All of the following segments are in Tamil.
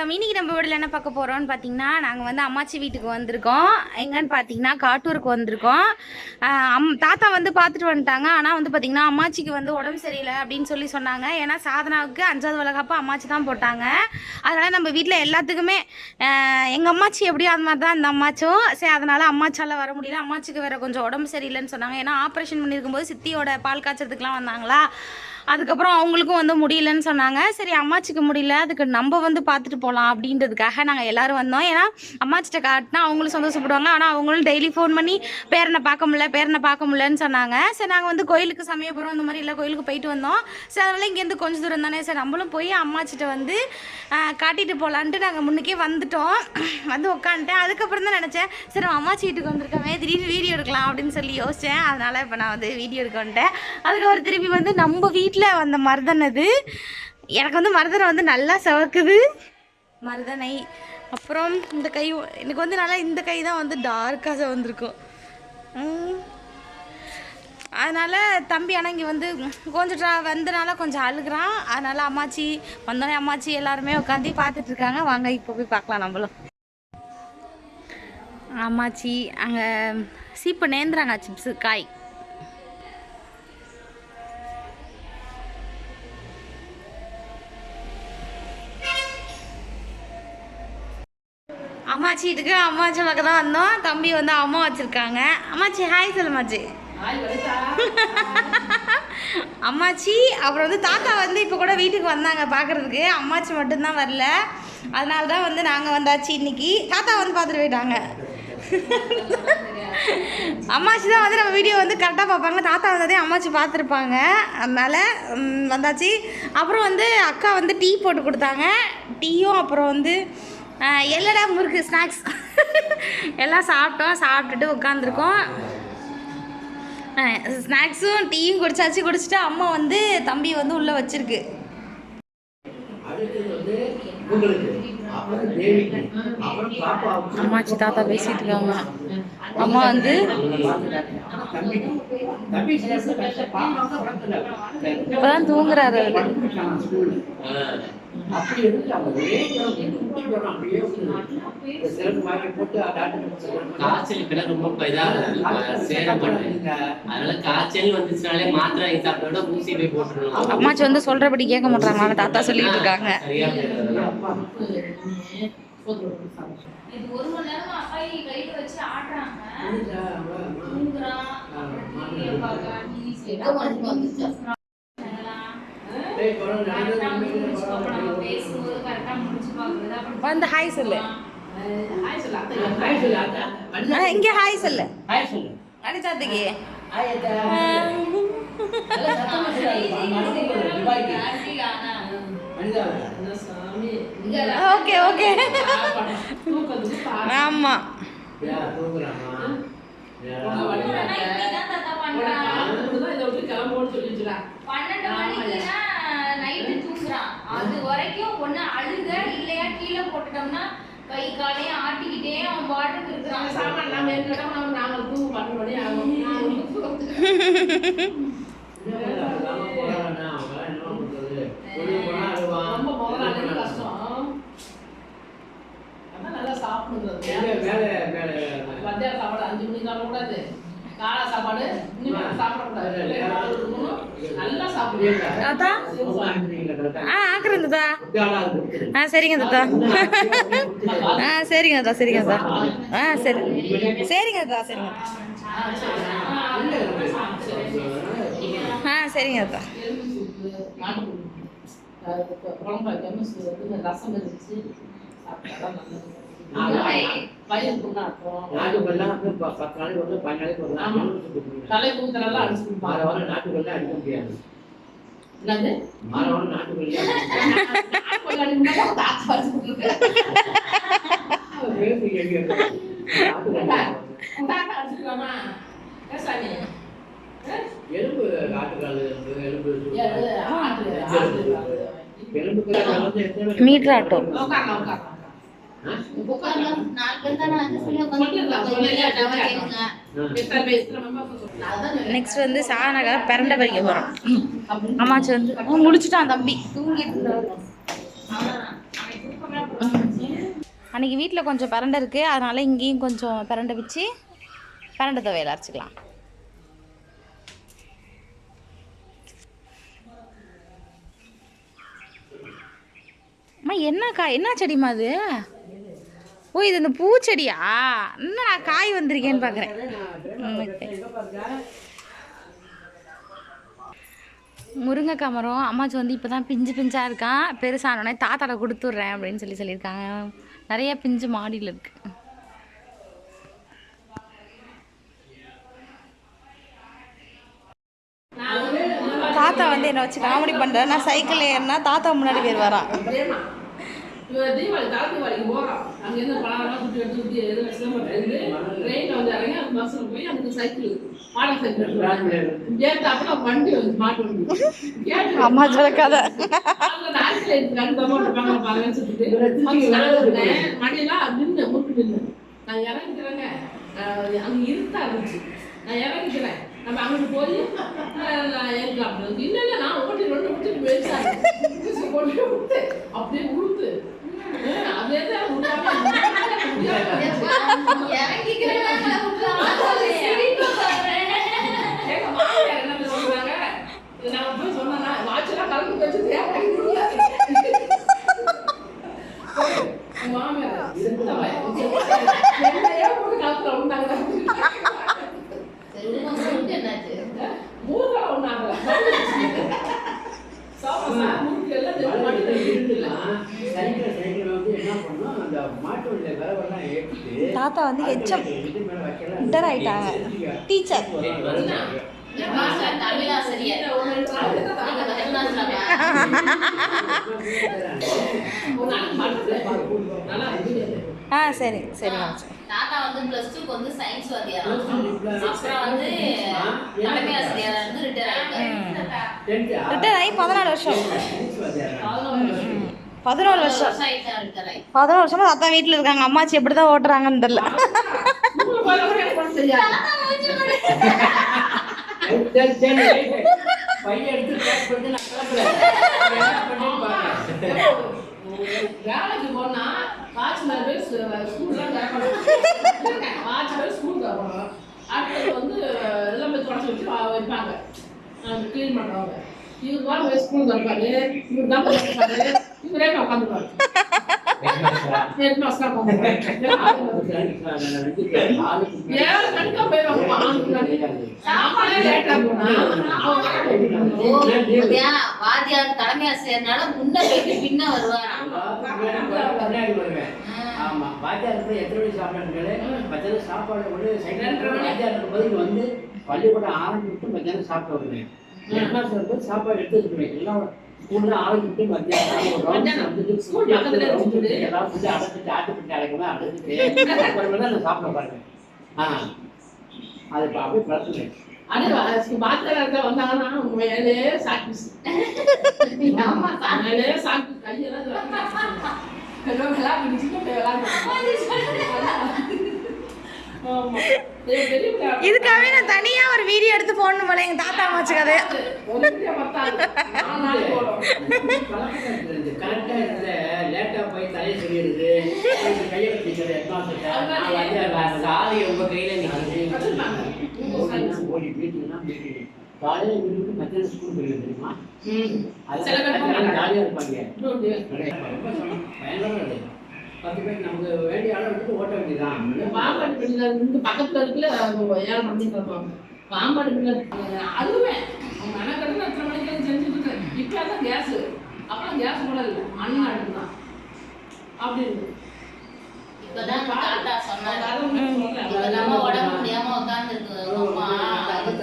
வணக்கம் இன்னைக்கு நம்ம வீட்டில் என்ன பார்க்க போகிறோம்னு பார்த்தீங்கன்னா நாங்கள் வந்து அம்மாச்சி வீட்டுக்கு வந்திருக்கோம். எங்கன்னு பார்த்தீங்கன்னா காட்டூருக்கு வந்திருக்கோம். அம் தாத்தா வந்து பார்த்துட்டு வந்துட்டாங்க. ஆனால் வந்து பார்த்தீங்கன்னா அம்மாச்சிக்கு வந்து உடம்பு சரியில்லை அப்படின்னு சொல்லி சொன்னாங்க. ஏன்னா சாதனாவுக்கு அஞ்சாவது வளகாப்பா அம்மாச்சி தான் போட்டாங்க. அதனால் நம்ம வீட்டில் எல்லாத்துக்குமே எங்கள் அம்மாச்சி எப்படியோ அது மாதிரி தான் இந்த அம்மாச்சும். சரி அதனால் அம்மாச்சால வர முடியல. அம்மாச்சிக்கு வேறு கொஞ்சம் உடம்பு சரியில்லைன்னு சொன்னாங்க. ஏன்னா ஆப்ரேஷன் பண்ணியிருக்கும்போது சித்தியோட பால் காய்ச்சறதுக்குலாம் வந்தாங்களா? அதுக்கப்புறம் அவங்களுக்கும் வந்து முடியலன்னு சொன்னாங்க. சரி அம்மாச்சிக்கு முடியல. அதுக்கு நம்ம வந்து பார்த்துட்டு போகலாம் அப்படின்றதுக்காக நாங்கள் எல்லாரும் வந்தோம். ஏன்னா அம்மாச்சிட்ட காட்டினா அவங்களும் சந்தோஷப்படுவாங்க. ஆனால் அவங்களும் டெய்லி ஃபோன் பண்ணி பேரனை பார்க்க முடியல பேரனை பார்க்க முடியலன்னு சொன்னாங்க. சரி நாங்கள் வந்து கோயிலுக்கு சமயபுரம் இந்த மாதிரி இல்லை கோயிலுக்கு போயிட்டு வந்தோம். சரி அதனால் இங்கேருந்து கொஞ்சம் தூரம் தானே. சரி நம்மளும் போய் அம்மாச்சிட்ட வந்து காட்டிட்டு போகலான்ட்டு நாங்கள் முன்னுக்கே வந்துட்டோம். வந்து உட்காந்துட்டேன் அதுக்கப்புறம் தான் நினச்சேன் சரி அம்மாச்சி வீட்டுக்கு வந்திருக்கவே திடீர்னு வீடியோ எடுக்கலாம் அப்படின்னு சொல்லி யோசித்தேன் அதனால் இப்போ நான் வந்து வீடியோ எடுக்க வந்துட்டேன். அதுக்கப்புறம் திருப்பி வந்து நம்ம வீட்டில் வந்த மருதன் அது. எனக்கு வந்து மருதனை வந்து நல்லா சவக்குது. மருதனை. அப்புறம் இந்த கை எனக்கு வந்து நல்லா இந்த கை தான் வந்து டார்க்காக சவந்திருக்கும். அதனால் தம்பி ஆனால் இங்கே வந்து கொஞ்சம் ட்ரா வந்தனால கொஞ்சம் அழுகுறான். அதனால் அம்மாச்சி வந்தோடனே அம்மாச்சி எல்லாருமே உட்காந்து பார்த்துட்டு இருக்காங்க. வாங்க இப்போ போய் பார்க்கலாம் நம்மளும். அம்மாச்சி அங்கே சீப்பு நேந்துறாங்க சிப்ஸு காய். அம்மாச்சி வீட்டுக்கு அம்மாச்சி பக்கம் தான் வந்தோம். தம்பி வந்து அம்மா வச்சுருக்காங்க. அம்மாச்சி ஹாய் சொல்லுமாச்சி அம்மாச்சி. அப்புறம் வந்து தாத்தா வந்து இப்போ கூட வீட்டுக்கு வந்தாங்க பார்க்குறதுக்கு அம்மாச்சி மட்டும்தான் வரல. அதனால தான் வந்து நாங்கள் வந்தாச்சு இன்னைக்கு. தாத்தா வந்து பார்த்துட்டு போயிட்டாங்க. அம்மாச்சி தான் வந்து நம்ம வீடியோ வந்து கரெக்டாக பார்ப்பாங்க. தாத்தா வந்ததே அம்மாச்சி பார்த்துருப்பாங்க. அதனால வந்தாச்சு. அப்புறம் வந்து அக்கா வந்து டீ போட்டு கொடுத்தாங்க. டீயும் அப்புறம் வந்து எல்லடா முறுக்கு ஸ்நாக்ஸ் எல்லாம் சாப்பிட்டோம் சாப்பிட்டுட்டு உட்காந்துருக்கோம் ஸ்நாக்ஸும் டீயும் குடிச்சாச்சு. குடிச்சிட்டு அம்மா வந்து தம்பி வந்து உள்ளே வச்சிருக்கு. அம்மாச்சி தாத்தா பேசிட்டு இருக்காங்க. அம்மா வந்து இப்பதான் தூங்குறாரு அப்படி இருந்து அவங்க ஒரே தடவை கூட்டிட்டு வரோம் அப்படியே இந்த சிறப்பு வாங்கி போட்டு டாக்டர் காய்ச்சல் இப்பெல்லாம் ரொம்ப இதா சேரப்படுது அதனால காய்ச்சல் வந்துச்சுனாலே மாத்திரை வாங்கி சாப்பிட்டா விட ஊசி போய் போட்டுருணும் அம்மாச்சி வந்து சொல்றபடி கேட்க மாட்டாங்க தாத்தா சொல்லிட்டு இருக்காங்க. சரியா இது ஒரு மணி நேரமா அப்பாயி கையில வச்சு தூங்குறான் வந்து ஹாய் சொல்லு. ஹாய் சொல்லு, அத்தை. ஹாய் சொல்லு அத்தா இங்க ஹாய் சொல்லு. ஹாய் சொல்லு அனிதாத்துக்கு ஹாய் ஓகே ஓகே ஆமா. பன்னெண்டு மணிக்குன்னா தூங்குறான் அது வரைக்கும் ஒண்ணு அழுக இல்லையா கீழே போட்டுட்டோம்னா கை காலையும் ஆட்டிக்கிட்டே அவன் பாட்டுக்கு இருக்கிறான். சாமான் நாம இருக்கிறோம் நாங்க தூங்க பன்னெண்டு மணி ஆகும். ரொம்ப கஷ்டம். அதான் நல்லா சாப்பிடுறது. மத்தியான சாப்பாடு அஞ்சு மணிக்கு சாப்பிடக்கூடாது. காலை சாப்பாடு இனிமேல் சாப்பிடக்கூடாது. தாத்தா? ஆ ஆக்குறேன் தாத்தா. ஆ சரிங்க தாத்தா. ஆ சரிங்க தாத்தா சரிங்க தாத்தா. ஆ சரி. சரிங்க தாத்தா சரிங்க ஆ சரிங்க தாத்தா. ரசம் இருந்துச்சு சாப்பிட்டா நல்லது. வயிறு புண்ணாக்கும் தலை கூந்தலெல்லாம் அடிச்சு கொடுப்பாங்க என்னது நாட்டுக்கோழி அடிக்கும்போது தாத்தா அடிச்சு ஏது ஆட்டு ஆட்டு எலும்புக்கு வந்து எத்தனை மீட்டர் ஆட்டோ நெக்ஸ்ட் வந்து சாணக்காக பிரண்டை பறிக்க போகிறோம் அம்மாச்சி வந்து முடிச்சுட்டான் தம்பி. தூங்கிட்டு இருந்தாரு அன்றைக்கி வீட்டில் கொஞ்சம் பிரண்டை இருக்குது அதனால் இங்கேயும் கொஞ்சம் பிரண்டை வச்சு பிரண்டை துவையல் அரைச்சிக்கலாம். அம்மா என்ன என்ன செடிம்மா அது? ஓ இது இந்த பூச்செடியா? இன்னும் நான் காய் வந்திருக்கேன்னு பார்க்குறேன் முருங்கைக்காய் மரம். அம்மாச்சி வந்து இப்போ தான் பிஞ்சு பிஞ்சாக இருக்கான் பெருசானோடனே தாத்தாட கொடுத்துட்றேன் அப்படின்னு சொல்லி சொல்லியிருக்காங்க. நிறைய பிஞ்சு மாடியில் இருக்கு. தாத்தா வந்து என்னை வச்சு காமெடி பண்ணுறேன் நான் சைக்கிள் ஏறினா தாத்தா முன்னாடி பேர் வரான் இவன் தீபாவளி தலை தீபாவளிக்கு போறோம் அங்க இருந்து பழம் குட்டி எடுத்து குட்டி எதுவும் சிலம்பரம் இருந்து ட்ரெயின்ல வந்து இறங்கி அந்த பஸ்ல போய் அங்க சைக்கிள் மாடல் சைக்கிள் கேட்டாப்புல வண்டி வந்து மாட்டு வண்டி. கேட்டு அம்மா கதை. மடியெல்லாம் நின்று முட்டு நின்று நான் இறங்கிக்கிறேங்க அங்க இருட்டா இருந்துச்சு. நான் இறங்கிக்கிறேன் நம்ம அங்கிட்டு போய் நான் அப்படின்னு இல்லை இல்லை நான் ஓட்டி ரெண்டு ஓட்டிட்டு போயிடுச்சாங்க கொண்டு விட்டு அப்படியே அஹ் அதே தான் முடியாம எங்க மாமியார் என்ன சொல்றாங்க இது நான் போய் சொன்னா வாட்செல்லாம் கலந்து வச்சு தேவை உங்க மாமியார் இருந்தவ. என்னையே போட்டு கழுத்துல விட்டாங்க. மூக்கெல்லாம் ஒண்ணும் ஆகல. சாப்பிட மூக்கு எல்லாம் தெரிஞ்சு மாட்டேங்குது. இருக்குல்ல. சைக்கிள் சைக்கிள் வந்து என்ன பண்ணோம் அந்த மாட்டு வண்டியில விரவெல்லாம் ஏற்றிட்டு தாத்தா வந்து வைக்கலாம். ரிட்டர் ஆயிட்டாங்க டீச்சர். ஆ சரி சரி தாத்தா வந்து பிளஸ் டூக்கு வந்து சயின்ஸ் வாத்தியாரா. அப்புறம் வந்து தலைமை ஆசிரியரா ரிட்டையர் ஆகி பதினாலு வருஷம். பதினோரு வருஷம். பதினோரு வருஷமா தாத்தா வீட்டில் இருக்காங்க. அம்மாச்சி எப்படி தான் ஓட்டுறாங்கன்னு அடுத்தது வந்து எல்லாம் போய் தொடச்சி வச்சு வா- வைப்பாங்க க்ளீன் பண்ணுறவங்க இவர் போய் போய் ஸ்கூல் இருப்பாரு இவர் தான் இருப்பாரு இவரே உட்காந்துருவாரு? வாத்தியார் தலைமை ஆசிரியர்னால முன்ன போயிட்டு பின்ன வருவாராம். ஆமா வாத்தியார் எத்தனை மத்தியானம் சாப்பாடு வந்து பள்ளிக்கூடம் ஆரம்பிட்டு மத்தியானம் சாப்பிட வருவேன் சாப்பாடு எடுத்து வச்சுருவேன் எல்லாம் ஸ்கூல்ல ஆரம்பிட்டு மத்தியானம் வந்துட்டு ஸ்கூல் பக்கத்துல இருந்துச்சு. எல்லாம் ஃபுட்டு அடைச்சிட்டு ஆட்டுப்பட்டு அடைக்கணும் அடைச்சிட்டு நான் சாப்பிட பாருவேன் ஆ. அது இப்போ அப்படியே பழசுவேன் அது வந்தாங்கன்னா உங்க மேலே சாக்டிஸ் ஆமா, மேலே சாக்டிஸ் கையெல்லாம் விளையாடுவாங்க. ஆமா. இதுக்காகவே நான் தனியாக ஒரு வீடியோ எடுத்து போடணும் போல எங்கள் தாத்தா அம்மாச்சி கதை காலையில வீடு விட்டு மத்தியானம் ஸ்கூல் போயிடுது தெரியுமா. அது. ஜாலியா இருப்பாங்க இன்னொரு ரொம்ப சொன்னோம். பயங்கரமா இருக்கு. பத்து பேர் நமக்கு வேண்டிய அளவு விட்டு ஓட்ட வேண்டியதான் பாம்பாடி பிள்ளை இருந்து பக்கத்துல இருக்குல்ல ஏழு மணிக்கு வருவாங்க பாம்பாடி பிள்ளை அழுவேன் அவங்க மெனக்கடல எத்தனை மணிக்கு செஞ்சுட்டு இருக்கேன் இப்போ தான் கேஸ். அப்புறம் கேஸ் கூட இல்லை. மண் அடுப்பு தான் அப்படி இருக்கு இப்பதான் தாத்தா நம்ம உடம்பு முடியாம உட்கார்ந்து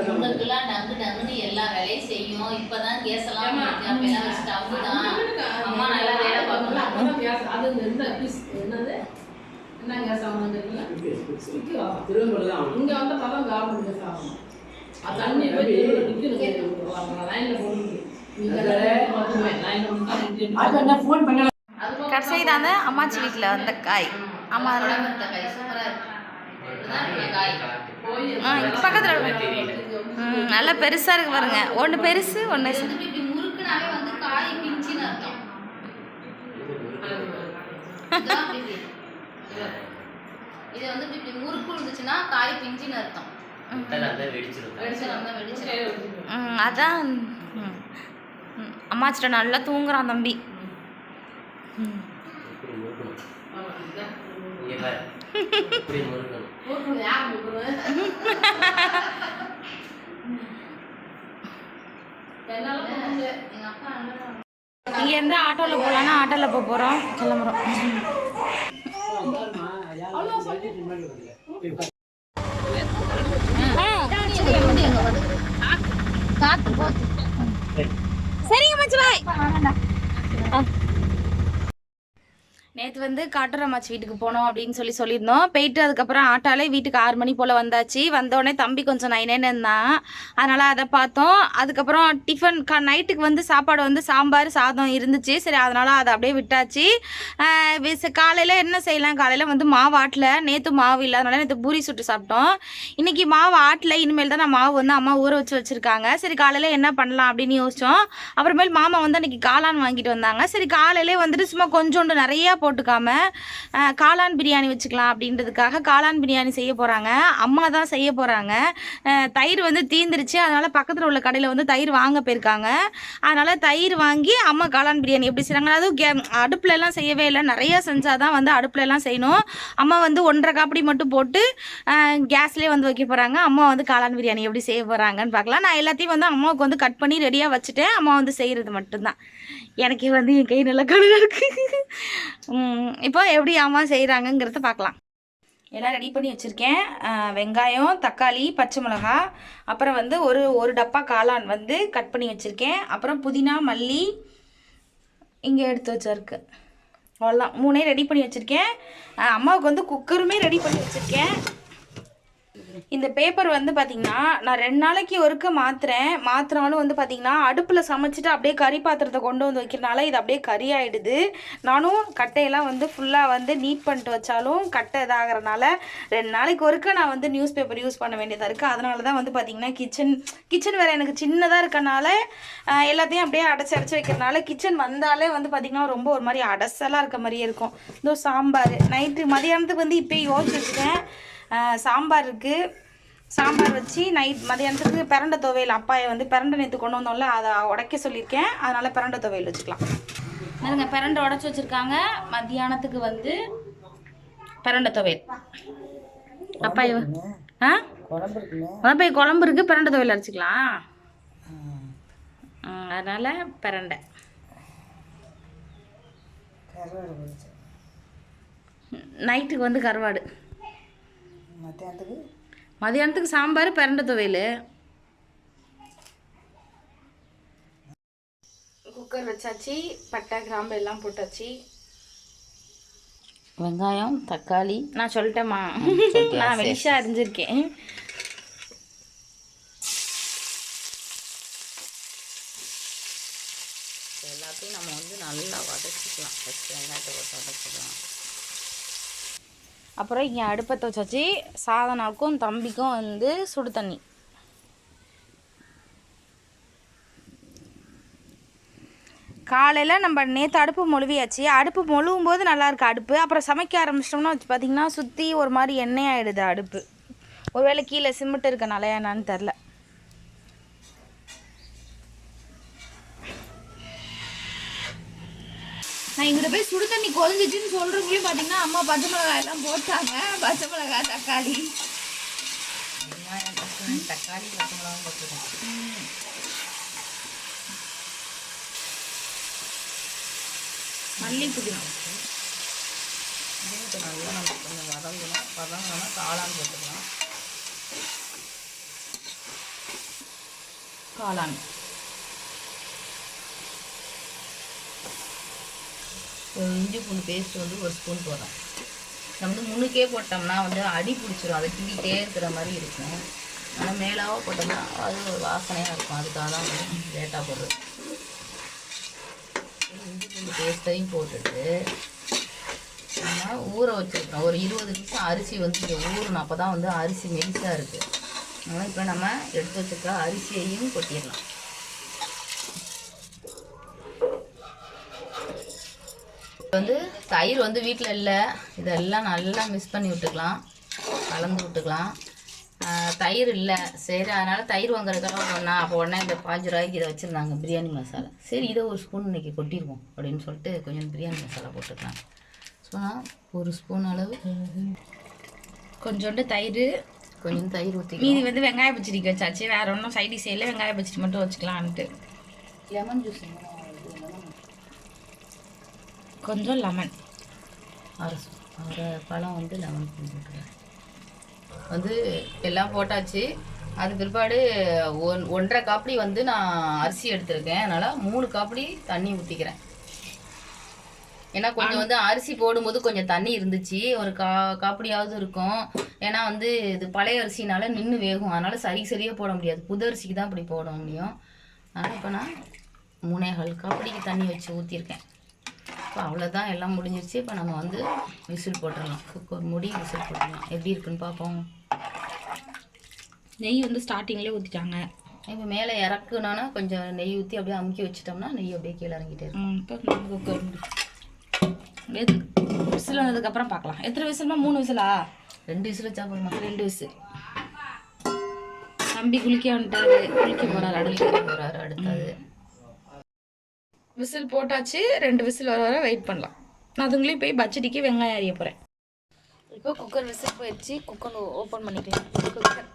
முன்னுக்குலாம் டங்கு டங்குன்னு எல்லா வேலையும் செய்யும். இப்பதான் கேஸ் எல்லாம் இருக்கு. அப்ப எல்லாம் வச்சுட்டு அவங்கதான் அம்மா நல்லா வேலை பார்க்கலாம் கேஸ் அது என்னது? என்ன தெரியல? தான் இங்க வந்து பார்த்தா அது தண்ணி போய் லைன்ல போட்டு பண்ண கடைசி தாங்க அம்மாச்சி வீட்டில் வந்த காய். அம்மா காய். பக்கத்தில் நல்லா பெருசாக இருக்கு பாருங்க. ஒன்று பெருசு ஒன்று இது. வந்து இப்படி முறுக்கு இருந்துச்சுன்னா காய் பிஞ்சின்னு அர்த்தம். அதான். அம்மாச்சிட்ட நல்லா தூங்குறான் தம்பி? என்னால. எங்க அப்பா அண்ணன் இங்க இருந்து ஆட்டோல போலாம்னா ஆட்டோல போக போறோம். கிளம்புறோம். சரிங்க மச்சு பாய். நேற்று வந்து காட்டுறமாச்சி வீட்டுக்கு போனோம் அப்படின்னு சொல்லி சொல்லியிருந்தோம். போயிட்டு அதுக்கப்புறம் ஆட்டாலே வீட்டுக்கு ஆறு மணி போல் வந்தாச்சு. வந்தோடனே தம்பி கொஞ்சம் நைனேன்னு இருந்தான். அதனால் அதை பார்த்தோம். அதுக்கப்புறம் டிஃபன் க நைட்டுக்கு வந்து சாப்பாடு வந்து சாம்பார் சாதம் இருந்துச்சு. சரி அதனால் அதை அப்படியே விட்டாச்சு. காலையில் என்ன செய்யலாம்? காலையில் வந்து மாவு ஆட்டல. நேற்று மாவு இல்லாதனால நேற்று பூரி சுட்டு சாப்பிட்டோம். இன்றைக்கி மாவு ஆட்டல. இனிமேல் தான் நான் மாவு வந்து அம்மா ஊற வச்சு வச்சுருக்காங்க. சரி காலையில் என்ன பண்ணலாம் அப்படின்னு யோசித்தோம் அப்புறமேல் மாமா வந்து அன்றைக்கி காளான் வாங்கிட்டு வந்தாங்க. சரி காலையிலே வந்துட்டு சும்மா கொஞ்சோண்டு நிறையா போட்டுக்காமல் காளான் பிரியாணி வச்சுக்கலாம் அப்படின்றதுக்காக காளான் பிரியாணி செய்ய போகிறாங்க அம்மா தான் செய்ய போகிறாங்க தயிர் வந்து தீந்துருச்சு. அதனால் பக்கத்தில் உள்ள கடையில் வந்து தயிர் வாங்க போயிருக்காங்க. அதனால் தயிர் வாங்கி அம்மா காளான் பிரியாணி எப்படி செய்கிறாங்க அதுவும் கே அடுப்புலலாம் செய்யவே இல்லை. நிறையா செஞ்சால் தான் வந்து அடுப்புலலாம் செய்யணும். அம்மா வந்து ஒன்றரை காப்படி மட்டும் போட்டு கேஸ்லேயே வந்து வைக்க போகிறாங்க அம்மா வந்து காளான் பிரியாணி எப்படி செய்ய போகிறாங்கன்னு பார்க்கலாம். நான் எல்லாத்தையும் வந்து அம்மாவுக்கு வந்து கட் பண்ணி ரெடியாக வச்சுட்டேன். அம்மா வந்து செய்கிறது மட்டும்தான். எனக்கே வந்து என் கை நல்லா கடுகாக இருக்குது இப்போ எப்படி அம்மா செய்கிறாங்கங்கிறத பார்க்கலாம். எல்லாம் ரெடி பண்ணி வச்சுருக்கேன். வெங்காயம் தக்காளி பச்சை மிளகா அப்புறம் வந்து ஒரு ஒரு டப்பா காளான் வந்து கட் பண்ணி வச்சுருக்கேன். அப்புறம் புதினா மல்லி இங்கே எடுத்து வச்சிருக்கு. அவ்வளோதான் மூணையும் ரெடி பண்ணி வச்சுருக்கேன். அம்மாவுக்கு வந்து குக்கருமே ரெடி பண்ணி வச்சுருக்கேன். இந்த பேப்பர் வந்து பார்த்திங்கன்னா நான் ரெண்டு நாளைக்கு ஒருக்க மாற்றுறேன் மாற்றுனாலும் வந்து பார்த்திங்கன்னா அடுப்பில் சமைச்சிட்டு அப்படியே கறி பாத்திரத்தை கொண்டு வந்து வைக்கிறனால இது அப்படியே கறி ஆகிடுது நானும் கட்டையெல்லாம் வந்து ஃபுல்லாக வந்து நீட் பண்ணிட்டு வச்சாலும் கட்டை இதாகிறனால ரெண்டு நாளைக்கு ஒருக்க நான் வந்து நியூஸ் பேப்பர் யூஸ் பண்ண வேண்டியதாக இருக்குது அதனால தான் வந்து பார்த்திங்கன்னா கிச்சன் கிச்சன் வேறு எனக்கு சின்னதாக இருக்கனால எல்லாத்தையும் அப்படியே அடைச்சி அடைச்சி வைக்கிறனால கிச்சன் வந்தாலே வந்து பார்த்திங்கன்னா ரொம்ப ஒரு மாதிரி அடசலாக இருக்க மாதிரியே இருக்கும். இதோ சாம்பார். நைட்டு மதியானத்துக்கு வந்து இப்போயே யோசிச்சுருக்கேன் சாம்பார் இருக்குது சாம்பார் வச்சு நைட் மதியானத்துக்கு பிரண்டை துவையல் அப்பாயை வந்து பிரண்டை நேற்று கொண்டு வந்தோம்ல அதை உடைக்க சொல்லியிருக்கேன். அதனால் பிரண்டை துவையல் வச்சுக்கலாம். பாருங்க பிரண்டை உடச்சி வச்சுருக்காங்க. மத்தியானத்துக்கு வந்து பிரண்டை துவையல். அப்பாய் ஆ? போய் குழம்பு இருக்குது பிரண்டை துவையல் அரைச்சிக்கலாம். அதனால் பிரண்டை. நைட்டுக்கு வந்து கருவாடு. மதியானத்துக்கு சாம்பார் பிரண்டை துவையல் குக்கர் வச்சாச்சு பட்டை கிராம்பு எல்லாம் போட்டாச்சு வெங்காயம் தக்காளி நான் சொல்லிட்டேம்மா நான் வெளிஷா அறிஞ்சிருக்கேன் எல்லாத்தையும் நம்ம வந்து நல்லா வதச்சிக்கலாம் ஃபஸ்ட் வெங்காயத்தை போட்டு வதச்சிக்கலாம் அப்புறம் இங்கே அடுப்பத்தை வச்சாச்சு. சாதனாவுக்கும் தம்பிக்கும் வந்து சுடு தண்ணி. காலையில் நம்ம நேற்று அடுப்பு மொழுவியாச்சு. அடுப்பு மொழுவும் போது நல்லாயிருக்கு அடுப்பு. அப்புறம் சமைக்க ஆரம்பிச்சிட்டோம்னா வச்சு பார்த்திங்கன்னா சுற்றி ஒரு மாதிரி எண்ணெய் ஆகிடுது அடுப்பு. ஒருவேளை கீழே சிமெண்ட் இருக்கனால என்னன்னு தெரில நான் இங்கிட்ட போய் சுடு தண்ணி கொதிஞ்சிச்சுன்னு சொல்கிறவங்களையும் பார்த்தீங்கன்னா அம்மா பச்சை மிளகாய் எல்லாம் போட்டாங்க. பச்சை மிளகாய் தக்காளி. தக்காளி பச்சை மிளகாய் போட்டுருக்கேன். மல்லி புதினா நல்லா நம்ம கொஞ்சம் வதங்கணும் வதங்கணும் காளான் போட்டுக்கலாம் காளான். இஞ்சி பூண்டு பேஸ்ட் வந்து ஒரு ஸ்பூன் போதும் நம்ம வந்து முன்னுக்கே போட்டோம்னா வந்து அடி பிடிச்சிரும். அதை கிண்டிகிட்டே இருக்கிற மாதிரி இருக்கும். ஆனால் மேலாக போட்டோம்னா அது ஒரு வாசனையாக இருக்கும். அதுக்காக தான் வந்து லேட்டாக போடுறது. இஞ்சி பூண்டு பேஸ்ட்டையும் போட்டுட்டு நம்ம ஊற வச்சுருக்கோம் ஒரு இருபது நிமிஷம் அரிசி வந்து இங்கே ஊறணும். அப்போ தான் வந்து அரிசி மெலிசாக இருக்குது அதனால் இப்போ நம்ம எடுத்து வச்சுருக்க அரிசியையும் கொட்டிடலாம். வந்து தயிர் வந்து வீட்டில் இல்லை. இதெல்லாம் நல்லா மிக்ஸ் பண்ணி விட்டுக்கலாம். கலந்து விட்டுக்கலாம். தயிர் இல்லை. சரி அதனால் தயிர் வாங்குறதுக்காக பண்ணா அப்போ உடனே இந்த பாஞ்சு ரூபாய்க்கு இதை வச்சுருந்தாங்க பிரியாணி மசாலா. சரி இதை ஒரு ஸ்பூன் இன்னைக்கு கொட்டிடுவோம் அப்படின்னு சொல்லிட்டு கொஞ்சம் பிரியாணி மசாலா போட்டுக்கலாம். ஸோ ஒரு ஸ்பூன் அளவு கொஞ்சோண்டு தயிர். கொஞ்சம் தயிர் ஊற்றி மீதி வந்து வெங்காய பச்சடிக்கு வச்சாச்சு. வேற ஒன்றும் சைடி சைடில் வெங்காய பச்சடி மட்டும் வச்சுக்கலான்ட்டு லெமன் ஜூஸ் கொஞ்சம் லெமன். அரை ஸ்பூ- அரை பழம் வந்து லெமன் போட்டுக்கிறேன். வந்து எல்லாம் போட்டாச்சு. அது பிற்பாடு ஒன் ஒன்றரை காப்படி வந்து நான் அரிசி எடுத்திருக்கேன். அதனால் மூணு காப்படி தண்ணி ஊற்றிக்கிறேன் ஏன்னா கொஞ்சம் வந்து அரிசி போடும்போது கொஞ்சம் தண்ணி இருந்துச்சு. ஒரு கா காப்படியாவது இருக்கும். ஏன்னா வந்து இது பழைய அரிசினால நின்று வேகும். அதனால் சரி சரியாக போட முடியாது. புது அரிசிக்கு தான் இப்படி போட முடியும் அதனால் இப்போ நான் மூணேகால் காப்படிக்கு தண்ணி வச்சு ஊற்றிருக்கேன் இப்போ அவ்வளோதான் எல்லாம் முடிஞ்சிருச்சு. இப்போ நம்ம வந்து விசில் போட்டுடலாம் குக்கர் மூடி விசில் போட்டுடலாம் எப்படி இருக்குன்னு பார்ப்போம். நெய் வந்து ஸ்டார்டிங்லேயே ஊற்றிட்டாங்க இப்போ மேலே இறக்குனோன்னா கொஞ்சம் நெய் ஊற்றி அப்படியே அமுக்கி வச்சிட்டோம்னா நெய் அப்படியே கீழே இறங்கிட்டே இருக்கும். இப்போ குக்கர் விசில் வந்ததுக்கப்புறம் பார்க்கலாம். எத்தனை விசில்மா? மூணு விசிலா? ரெண்டு விசில் வச்சா போதுமா? ரெண்டு விசில். தம்பி குளிக்க வந்துட்டாரு. குளிக்க போறாரு அடுத்து. போகிறாரு அடுத்தது. விசில் போட்டாச்சு ரெண்டு விசில் வர வர வெயிட் பண்ணலாம். நான் அதுங்களையும் போய் பச்சடிக்கு வெங்காயம் அறிய போகிறேன் இப்போ குக்கர் விசில் போயிடுச்சு. குக்கர் ஓப்பன் பண்ணிக்கலாம். குக்கர்.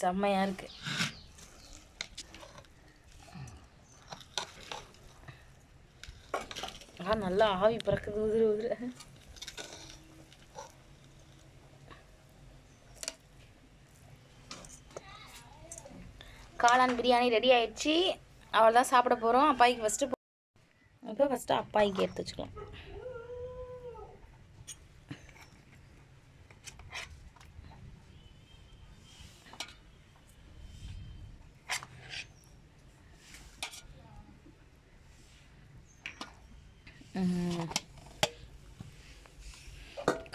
செம்மையாக இருக்குது ஆ நல்லா ஆவி பறக்குது உதிர உதிர. காளான் பிரியாணி ரெடி ஆயிடுச்சு. அவள் தான் சாப்பிட போகிறோம் அப்பாய்க்கு ஃபஸ்ட்டு இப்போ ஃபஸ்ட்டு அப்பாய்க்கு எடுத்து வச்சுக்கலாம்.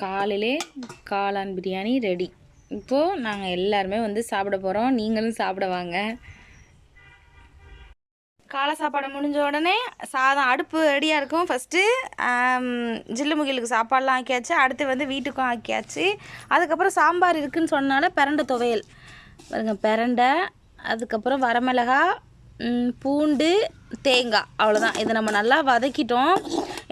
காலையிலே காளான் பிரியாணி ரெடி. இப்போது நாங்கள் எல்லாருமே வந்து சாப்பிட போகிறோம் நீங்களும் சாப்பிட வாங்க. காலை சாப்பாடு முடிஞ்ச உடனே சாதம் அடுப்பு ரெடியாக இருக்கும். ஃபஸ்ட்டு ஜில்லு முகிலுக்கு சாப்பாடெலாம் ஆக்கியாச்சு. அடுத்து வந்து வீட்டுக்கும் ஆக்கியாச்சு. அதுக்கப்புறம் சாம்பார் இருக்குன்னு சொன்னால பிரண்டை துவையல். பாருங்க பிரண்டை அதுக்கப்புறம் வரமிளகா பூண்டு தேங்காய் அவ்வளோதான் இதை நம்ம நல்லா வதக்கிட்டோம்.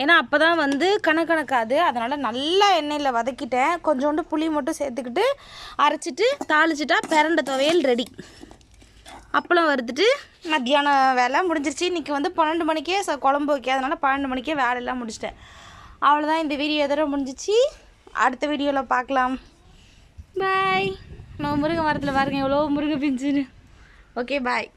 ஏன்னா அப்போ தான் வந்து கணக்கணக்காது. அதனால் நல்லா எண்ணெயில் வதக்கிட்டேன். கொஞ்சோண்டு புளி மட்டும் சேர்த்துக்கிட்டு அரைச்சிட்டு தாளிச்சிட்டா பிரண்டை துவையல் ரெடி அப்பளம் வறுத்துட்டு மத்தியானம் வேலை முடிஞ்சிருச்சு. இன்றைக்கி வந்து பன்னெண்டு மணிக்கே ச குழம்பு வைக்காதனால பன்னெண்டு மணிக்கே வேலையெல்லாம் முடிச்சிட்டேன். அவ்வளோதான் இந்த வீடியோ எதோ முடிஞ்சிச்சு. அடுத்த வீடியோவில் பார்க்கலாம் பாய் நம்ம முருங்கை மரத்தில் பாருங்கள் எவ்வளோ முருங்கை பிஞ்சுன்னு. Okay bye